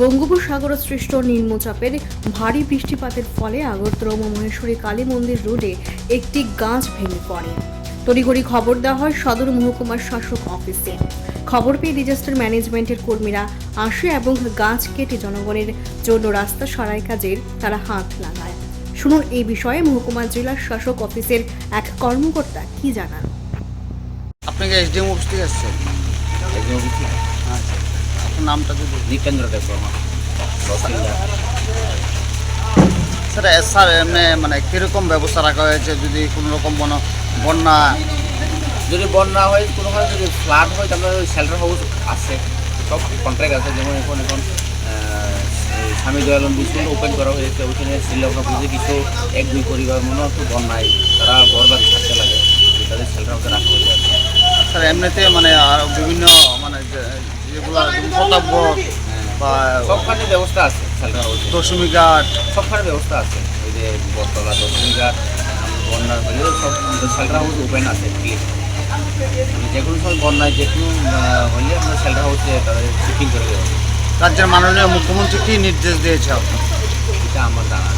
বঙ্গোপসাগর সৃষ্ট নিম্নচাপের ভারী বৃষ্টিপাতের ফলে আগরতলা মহেশ্বরী কালী মন্দির রোডে একটি গাছ ভেঙে পড়ে। তড়িঘড়ি খবর দেওয়া হয় সদর মহকুমার শাসক অফিসে। খবর পেয়ে ডিজাস্টার ম্যানেজমেন্টের কর্মীরা আসে এবং গাছ কেটে জনগণের জন্য রাস্তা সারাই কাজের তারা হাত লাগায়। শুনুন এই বিষয়ে মহকুমা জেলা শাসক অফিসের এক কর্মকর্তা কি জানান। আপনি কি এসডিএম অফিস থেকে। এসছেন নামটা যদি নিতেন্দ্র দেব বর্মা তহসিলদার স্যার স্যার এমনি মানে কীরকম ব্যবস্থা রাখা হয়েছে যদি কোনো রকম বন বন্যা? যদি বন্যা হয় কোনোভাবে যদি ফ্লাড হয় তাহলে শেল্টার হাউস আছে। সব কন্ট্রাক্ট আছে যেমন এখন এখন স্বামী দয়ালন বিস্কুল ওপেন করা হয়েছে। ওইখানে শ্রীলঙ্কা বুঝে কিছু এক দুই পরিবার মনে একটু বন্যায় তারা ঘর বাড়ি থাকতে লাগে। তাদের শেল্টার হাউসে রাখা হয়ে যাবে স্যার এমনিতে মানে আর বিভিন্ন মানে যেগুলো প্রতাপগড় বা সবখানে ব্যবস্থা আছে দশমী ঘাট। সবখানে ব্যবস্থা আছে। ওই যে বটতলা দশমিকা বন্যার হলে সব শেল্টার হাউস ওপেন আছে যে কোনো সময় বন্যায় যে কোনো হলে আমরা শেল্টার হাউসে শিপিং করে দেবো রাজ্যের মাননীয় মুখ্যমন্ত্রী কী নির্দেশ দিয়েছে আপনার? এটা আমার জানা।